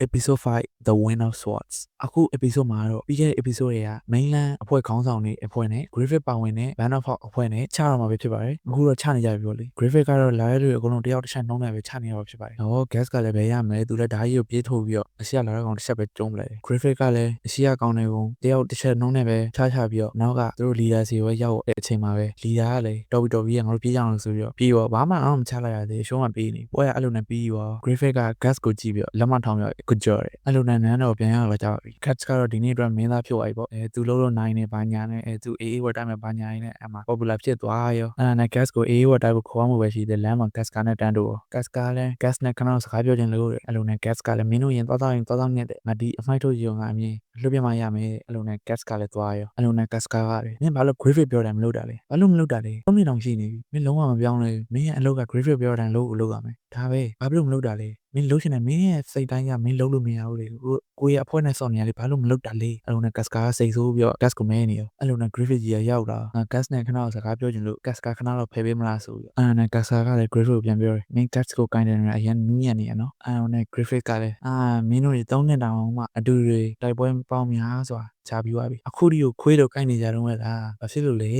episode 5 the wind of swords အခု episode မှာတော့ပြီးခဲ့တဲ့ episode တွေက mainland အဖွဲ့ခေါင်းဆောင်တွေအဖွဲ့နဲ့ griffith ပါဝင်တဲ့ band of hawk အဖွဲ့နဲ့ချတော့မှာပဲဖြစ်ပါတယ်အခုတော့ချနေကြပြီပြောလေ griffith ကတော့လာရတဲ့အကုန်လုံးတယောက်တစ်ချက်နှုံးနေပဲချနေရပါဖြစ်ပါတယ်ဟော gas ကလည်းပဲရမယ်သူလည်းဓာကြီးကိုပြေးထုတ်ပြီးတော့အရှိကလာတဲ့ကောင်တစ်ချက်ပဲကျုံးပလိုက်တယ် griffith ကလည်းအရှိကကောင်တွေကိုတယောက်တစ်ချက်နှုံးနေပဲချချပြီးတော့နောက်ကသူတို့ leader စီကိုရောက်တဲ့အချိန်မှာပဲ leader ကလည်းတော်ပြီးတော်ပြီးငါတို့ပြေးကြအောင်လို့ဆိုပြီးတော့ပြီးတော့ဘာမှအောင်မချလိုက်ရသေးရှုံးမှပြေးနေပွဲကအဲ့လိုနဲ့ပြီးရော griffith က gas ကိုကြည့်ပြီးတော့လက်မထောင်ပြီးတော့ good job တယ်အဲ့လိုနဲ့နန်းတော်ပြန်ရောက်လာကြပါပြီ gas ကတော့ဒီနေ့အတွက်မင်းသားဖြစ်သွားပြီပေါ့အဲသူလုံးလုံးနိုင်နေဘာညာနဲ့အဲသူ AA word တိုင်းမှာဘာညာနဲ့အမှ popular ဖြစ်သွားရောအဲ့ဒါနဲ့ gas ကို AA word တိုင်းကိုခေါ်မှုပဲရှိတယ်လမ်းမှာ gas ကနဲ့တန်းတူ gas ကလည်း gas နဲ့ခဏစကားပြောချင်လို့အဲ့လိုနဲ့ gas ကလည်းမင်းတို့ရင်သွားတော့ရင်သွားတော့နဲ့တဲ့ငါဒီအမိုက်ထုတ်ရုံကအမြင်လွတ်ပြမရမယ်အဲ့လိုနဲ့ gas ကလည်းသွားရောအဲ့လိုနဲ့ gas ကကလည်းမင်းဘာလို့ griffith ပြောတယ်မလုပ်တာလဲဘာလို့မလုပ်တာလဲသုံးမိတောင်ရှိနေပြီမင်းလုံးဝမပြောင်းလဲမင်းရဲ့အလုပ်က griffith ပြောတယ်လို့လုပ်ရမယ်ဒါပဲဘာလို့မလုပ်တာလဲမင်းလုပ်ချင်တယ်မင်းရဲ့စိတ်တိုင်းကမင်းလုပ်လို့မရဘူးလေကိုကိုရဲ့အဖွဲ့နဲ့ဆော်နေရလေဘာလို့မလုပ်တာလဲအဲ့လိုနဲ့ gas ကစိတ်ဆိုးပြီးတော့ gas ကိုမဲနေရောအဲ့လိုနဲ့ griffith ကြီးကရောက်လာငါ gas နဲ့ခဏစကားပြောချင်လို့ gas ကခဏတော့ဖယ်ပေးမလားဆိုပြီးအဲ့ဒါနဲ့ gas ကလည်း griffith ကိုပြန်ပြောတယ်မင်း gas ကိုကိုင်းတယ်နဲ့အရင်နူးညံ့နေရနော်အဲ့ဒါနဲ့ griffith ကလည်းအာမင်းတို့တွေသုံးနှစ်တောင်မှအတူတွေတိုက်ပွဲပေါင်းများစွာချပြီးသွားပြီအခုဒီကိုခွေးတော့ကိုင်းနေကြတော့မဲ့လားဘာဖြစ်လို့လဲ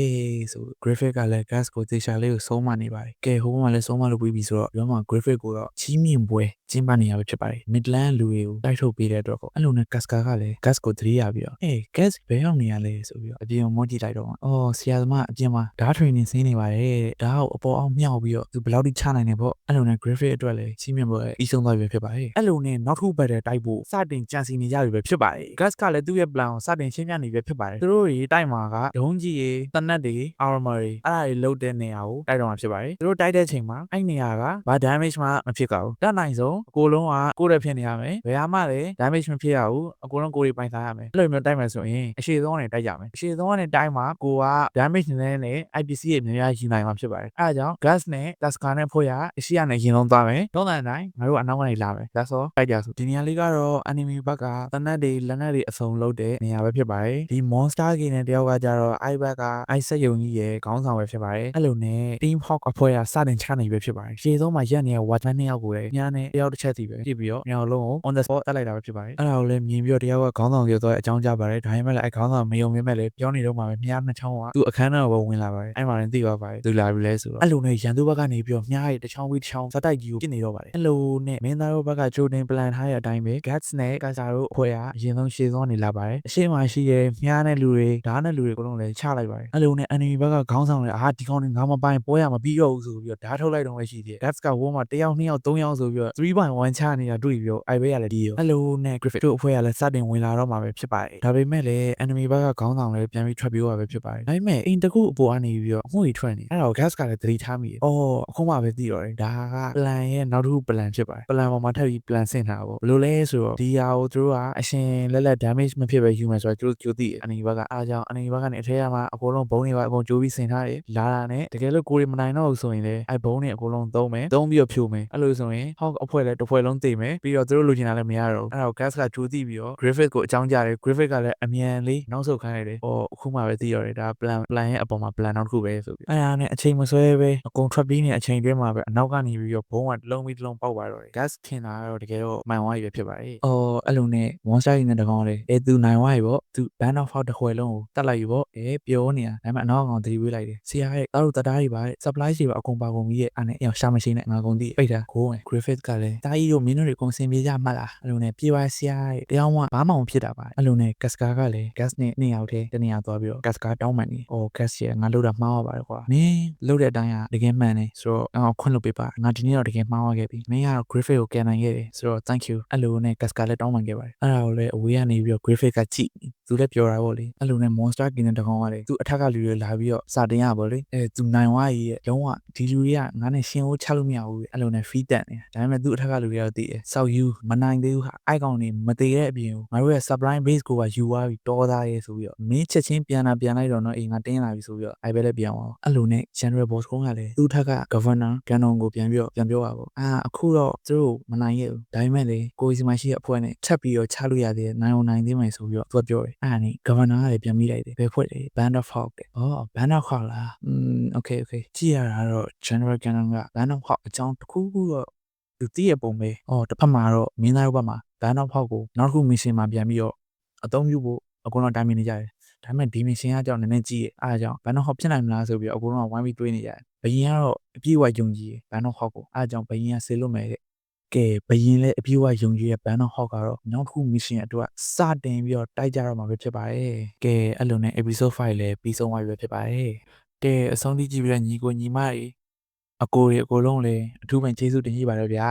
ဆို Griffith ကလည်း gas ကိုသေချာလေးကိုဆုံးမနေပါတယ်ကဲဟိုဘက်မှာလည်းဆုံးမလို့ပြီးပြီဆိုတော့ဒီဘက်မှာ Griffith ကိုတော့ချီးမြှင့်ပွဲကျင်းပနေရပဲဖြစ်ပါတယ် Midland လူတွေကိုတိုက်ထုတ်ပေးတဲ့အတွက်ပေါ့အဲ့လိုနဲ့ gas ကလည်း gas ကိုသတိရပြီးတော့အေး gas ဘယ်ရောက်နေရလဲဆိုပြီးတော့အပြင်ကိုမော့ကြည့်လိုက်တော့အော်ဆရာသမားအပြင်မှာဓာတ် training ဆင်းနေပါတယ်တဲ့ဓာတ်ကိုအပေါ်အောင်မြောက်ပြီးတော့သူဘယ်လောက်ထိချနိုင်တယ်ပေါ့အဲ့လိုနဲ့ Griffith အတွက်လည်းချီးမြှင့်ပွဲအီးဆုံးသွားပြီဖြစ်ပါတယ်အဲ့လိုနဲ့နောက်ထပ်ဘက်တဲ့တိုက်ဖို့စတင်ကြံစီနေကြပြီပဲဖြစ်ပါတယ် gas ကလည်းသူ့ရဲ့ plan ကိုစတင်ရှင်းပြနေပြီဖြစ်ပါတယ်သူတို့တွေတိုက်မှာကဒုံးကြီးရေတနက်တွေ armor တွေအဲ့ဒါတွေလုတ်တဲ့နေရာကိုတိုက်တော့မှာဖြစ်ပါတယ်သူတို့တိုက်တဲ့ချိန်မှာအဲ့နေရာကဘာ damage မှမဖြစ်ကြဘူးတတ်နိုင်ဆုံးအကိုလုံးကကိုယ်ရဖြစ်နေရမယ်ဘယ်ဟာမှလည်း damage မဖြစ်ရဘူးအကိုလုံးကိုယ်တွေပိုင်စားရမယ်အဲ့လိုမျိုးတိုက်မယ်ဆိုရင်အရှိဆုံးကနေတိုက်ကြမယ်အရှိဆုံးကနေတိုက်မှာကိုက damage နည်းနည်းနဲ့ IPC ရဲ့များများယူနိုင်မှာဖြစ်ပါတယ်အဲ့ဒါကြောင့် gas နဲ့ tasker နဲ့ဖို့ရအရှိရနဲ့ရင်လုံးသွားမယ်တုံးတဲ့အတိုင်းငါတို့ကအနောက်ကနေလာမယ် that's all တိုက်ကြဆိုဒီနေရာလေးကတော့ enemy ဘက်ကတနက်တွေလက်နက်တွေအစုံလုတ်တဲ့နေရာပဲဖြစ်ပါတယ်ဒီ monster game နဲ့တယောက်ကကြတော့ i ဘက်က i ဆက်ယုံကြီးရဲ့ခေါင်းဆောင်ပဲဖြစ်ပါတယ်အဲ့လိုနဲ့ team hawk အဖွဲ့ကစတင်ချနိုင်ပဲဖြစ်ပါတယ်ရှေ့ဆုံးမှာရက်နေတဲ့ watchman နှစ်ယောက်ကိုလည်းညာနဲ့တယောက်တစ်ချက်စီပဲပြစ်ပြီးတော့မြောက်လုံးကို on the spot တက်လိုက်တာပဲဖြစ်ပါတယ်အဲ့ဒါကိုလည်းမြင်ပြီးတော့တယောက်ကခေါင်းဆောင်ပြောတော့အကြောင်းကြားပါတယ်ဒါပေမဲ့လည်းအဲခေါင်းဆောင်မယုံမြင်မဲ့လည်းပြောနေတော့မှပဲမြားနှစ်ချောင်းကသူ့အခန်းထဲကိုဝင်လာပါတယ်အဲ့မှာလည်းသိသွားပါတယ်သူလာပြီလဲဆိုတော့အဲ့လိုနဲ့ရန်သူဘက်ကနေပြီးတော့မြားရဲ့တစ်ချောင်းဝေးတစ်ချောင်းဇက်တိုက်ကြီးကိုပြစ်နေတော့ပါတယ်အဲ့လိုနဲ့မင်းသားတို့ဘက်ကဂျိုတင် plan ထားတဲ့အတိုင်းပဲ guts နဲ့ gaza တို့အဖွဲ့ကအရင်ဆုံးရှေ့ဆုံးနေလာပါတယ်အရှိမရှိရဲ့မြားနဲ့လူတွေဓာတ်နဲ့လူတွေအကုန်လုံးလည်းချလိုက်ပါတယ်အဲ့လိုနဲ့ enemy ဘက်ကခေါင်းဆောင်လည်းအာဒီကောင်တွေငါမပိုင်ပွဲရမပြီးတော့ဘူးဆိုပြီးတော့ဓာတ်ထုတ်လိုက်တော့ပဲရှိသေးတယ် guts ကဝန်းမှာတစ်ယောက်နှစ်ယောက်သုံးယောက်ဆိုပြီးတော့3.1ချနေတာတွေ့ပြီးတော့အိုက်ဘေးရလည်းဒီရောအဲ့လိုနဲ့ griffith တို့အဖွဲ့ကလည်းစတင်ဝင်လာတော့မှာပဲဖြစ်ပါတယ်ဒါပေမဲ့လည်း enemy ဘက်ကခေါင်းဆောင်လည်းပြန်ပြီးထွက်ပြေးသွားပဲဖြစ်ပါတယ်ဒါပေမဲ့အိမ်တကူအပေါ်ကနေပြီးတော့အမှုကြီးထွက်နေအဲ့ဒါကို gas ကလည်းသတိထားမိတယ်အော်အခုမှပဲသိတော့တယ်ဒါက plan ရဲ့နောက်တစ်ခု plan ဖြစ်ပါတယ် plan ပေါ်မှာထပ်ပြီး plan ဆင့်ထားတာပေါ့ဘယ်လိုလဲဆိုတော့ဒီဟာကိုသူတို့ကအရှင်လက်လက် damage မဖြစ်ပဲယူမယ်ဆိုတော့သူတို့ကြိုသိတယ် enemy ဘက်ကအားကြောင့် enemy ဘက်ကနေအထက်ကမှအကုန်လုံးဘုံတွေပါအကုန်ကြိုးပြီးဆင်ထားတယ်လာတာနဲ့တကယ်လို့ကိုရီမနိုင်တော့ဘူးဆိုရင်လည်းအဲဘုံတွေအကုန်လုံးသုံးမယ်သုံးပြီးတော့ဖြိုမယ်အဲ့လိုဆိုရင်ဟောက်အဖွဲ့လည်းတစ်ဖွဲ့လုံးသိမယ်ပြီးတော့သူတို့လိုချင်တာလည်းမရတော့ဘူးအဲ့ဒါကို gas ကကြိုးသိပြီးတော့ griffith ကိုအကြောင်းကြားတယ် griffith ကလည်းအမြန်လေးနောက်ဆုတ်ခိုင်းရတယ်ဟောအခုမှပဲသိရတယ်ဒါ plan plan ရဲ့အပေါ်မှာ plan နောက်တစ်ခုပဲဆိုပြီးအဲ့ဒါနဲ့အချိန်မဆွဲပဲအကုန်ထွက်ပြီးနေအချိန်တွင်းမှာပဲအနောက်ကနေပြီးတော့ဘုံကတစ်လုံးပြီးတစ်လုံးပေါက်သွားတော့တယ် gas ထင်တာကတော့တကယ်တော့မှန်သွားပြီပဲဖြစ်ပါတယ်အော်အဲ့လိုနဲ့ monster ကြီးနဲ့တကောင်လေအဲသူနိုင်သွားပြီပေါ့သူ band of out တစ်ခွဲလုံးကိုတတ်လိုက်ပြီပေါ့အဲပြောနေတာဒါပေမဲ့အနောက်ကောင်သတိပေးလိုက်တယ်ဆရာရဲ့တောက်တတားတွေပါတဲ့ supply တွေပါအကုန်ပါကုန်ပြီးရဲ့အဲ့နဲ့အရောက်ရှာမရှိနဲ့ငါကုန်သိပိတ်တာကိုဝင် griffith ကလည်းတာကြီးတို့မင်းတို့တွေအကုန်စင်ပြေကြမှလားအဲ့လိုနဲ့ပြေပါဆရာရဲ့တရားမှဘာမှမဖြစ်တာပါအဲ့လိုနဲ့ gas ကာကလည်း gas နဲ့နှစ်ယောက်တည်းတနေရာသွားပြီးတော့ gas ကာတောင်းပန်နေအော် gas ရဲ့ငါလှုပ်တာမှားသွားပါတယ်ကွာမင်းလှုပ်တဲ့အတိုင်းကတကယ်မှန်တယ်ဆိုတော့အော်ခွင့်လုပ်ပေးပါငါဒီနေ့တော့တကယ်မှားသွားခဲ့ပြီမင်းကတော့ griffith ကိုကယ်နိုင်ခဲ့တယ်ဆိုတော့ thank you အဲ့လိုနဲ့ gas ကာလည်းတောင်းပန်ခဲ့ပါတယ်အဲ့ဒါကိုလည်းအဝေးကနေပြီးတော့ griffith ကကြည့် သူလည်းပြောတာပေါ့လေအဲ့လိုနဲ့ monster king တဲ့တကောင်ကလေသူအထက်ကလူတွေလာပြီးတော့စာတင်ရပါလေအဲသူနိုင်ဝါကြီးရဲ့လုံးဝဒီလူတွေကငါနဲ့ရှင်ကိုချလို့မရဘူးအဲ့လိုနဲ့ feed တက်နေတာဒါပေမဲ့သူအထက်ကလူတွေကတော့သိတယ်ဆောက်ယူမနိုင်သေးဘူးဟာအိုက်ကောင်နေမသေးတဲ့အပြင်ကိုငါတို့ရဲ့ supply base ကိုပါယူသွားပြီးတောသားရဲဆိုပြီးတော့မင်းချက်ချင်းပြန်လာပြန်လိုက်တော့နော်အေးငါတင်းလာပြီဆိုပြီးတော့အိုက်ပဲလည်းပြန်အောင်အဲ့လိုနဲ့ general boss ကုန်းကလည်းသူ့ထက်က governor ကန်တော်ကိုပြန်ပြီးတော့ပြန်ပြောပါပေါ့အာအခုတော့သူတို့မနိုင်ရဲ့ဘူးဒါပေမဲ့လေကိုစီမရှိတဲ့အဖွဲ့နဲ့ချက်ပြီးတော့ချလို့ရသေးတယ်နိုင်အောင်နိုင်သေးမယ်ဆိုပြီးတော့သူကပြောတယ်အဲ့ဒါနဲ့ governor ကလည်းပြန်မိလိုက်တယ်ဘယ်ဖွဲ့လဲ band of hawk တဲ့အော် band of hawk လားอืม okay okay ကြည့်ရတာတော့ general canon က band of hawk အကြောင်းတစ်ခုခုတော့သူတည့်ရပုံပဲအော်တစ်ဖက်မှာတော့မင်းသားတို့ဘက်မှာဘန်တော့ဖောက်ကိုနောက်တစ်ခု mission မှာပြန်ပြီးတော့အသုံးပြုဖို့အကုန်လုံးတိုင်ပင်နေကြတယ်ဒါပေမဲ့ဒီ mission ကကြောင့်နည်းနည်းကြီးရဲ့အားကြောင့်ဘန်တော့ဟောက်ဖြစ်နိုင်မလားဆိုပြီးတော့အကုန်လုံးကဝိုင်းပြီးတွေးနေကြတယ်ဘယင်ကတော့အပြည့်အဝယုံကြည်ဘန်တော့ဟောက်ကိုအားကြောင့်ဘယင်ကဆေလွတ်မယ်တဲ့ ကဲဘယင်လည်းအပြည့်အဝယုံကြည်ရဲ့ဘန်တော့ဟောက်ကတော့နောက်တစ်ခု mission အတွက်စတင်ပြီးတော့တိုက်ကြတော့မှာပဲဖြစ်ပါတယ်ကဲအဲ့လိုနဲ့ episode 5လည်းပြီးဆုံးသွားပြီပဲဖြစ်ပါတယ်ကဲအဆုံးထိကြည့်ပြီးတော့ညီကိုညီမတွေအကိုတွေအကုန်လုံးလည်းအထူးပင်ကျေးဇူးတင်ရှိပါတယ်ဗျာ